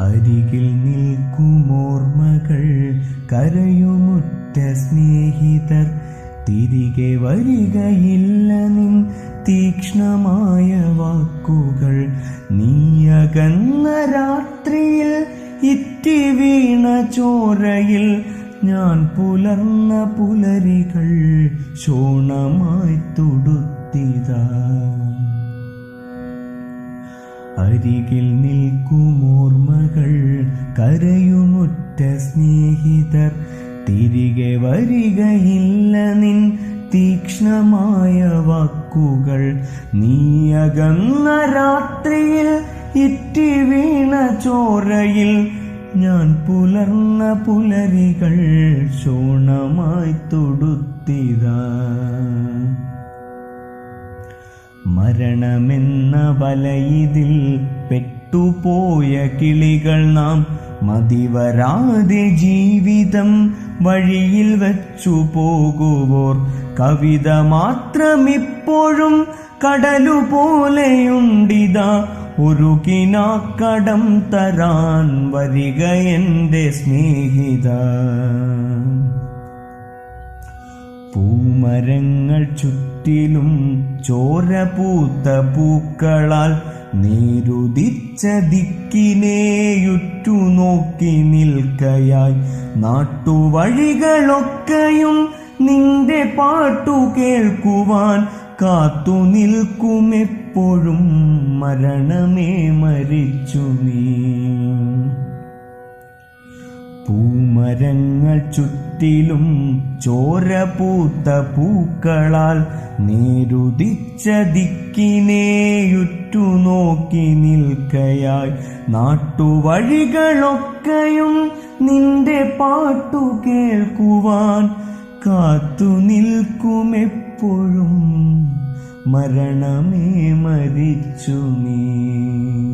അരികിൽ നിൽക്കുമോർമ്മകൾ കരയുമുറ്റ സ്നേഹിതർ. തിരികെ വരികയില്ല നിൻ തീക്ഷ്ണമായ വാക്കുകൾ. നീയകന്ന രാത്രിയിൽ ഇറ്റി വീണ ചോരയിൽ ഞാൻ പുലർന്ന പുലരികൾ. ശോണമായി തുടുത്തിതാ. അരികിൽ നിൽക്കുമോർമ്മകൾ കരയുമുറ്റ സ്നേഹിതർ. തിരികെ വരികയില്ല നിൻ തീക്ഷ്ണമായ വാക്കുകൾ. നീയകന്ന രാത്രിയിൽ ഇറ്റി വീണ ചോരയിൽ ഞാൻ പുലർന്ന പുലരികൾ ശോണമായി തൊടുത്തിതാ. മരണമെന്ന വലയിതിൽ പെട്ടുപോയ കിളികൾ നാം മതിവരാതെ ജീവിതം വഴിയിൽ വച്ചു പോകുവോർ. കവിത മാത്രമിപ്പോഴും ഒരു കിനാക്കടം തരാൻ വരിക എന്റെ സ്നേഹിത. പൂമരങ്ങൾ ചുറ്റിലും ചോര പൂത്ത പൂക്കളാൽ നേരുദിച്ച ദിക്കിനെയുറ്റു നോക്കി നിൽക്കയായി. നാട്ടുവഴികളൊക്കെയും നിന്റെ പാട്ടു കേൾക്കുവാൻ കാത്തു നിൽക്കുമെപ്പോഴും മരണമേ മരിച്ചു നീ. പൂമരങ്ങൾ ചുറ്റിലും ചോര പൂത്ത പൂക്കളാൽ നേരുദിച്ച ദിക്കിനേയുറ്റു നോക്കി നിൽക്കയായി. നാട്ടുവഴികളൊക്കെയും നിന്റെ പാട്ടു കേൾക്കുവാൻ കാത്തു നിൽക്കുമെപ്പോഴും. മരണമേ മരിച്ചു നീ.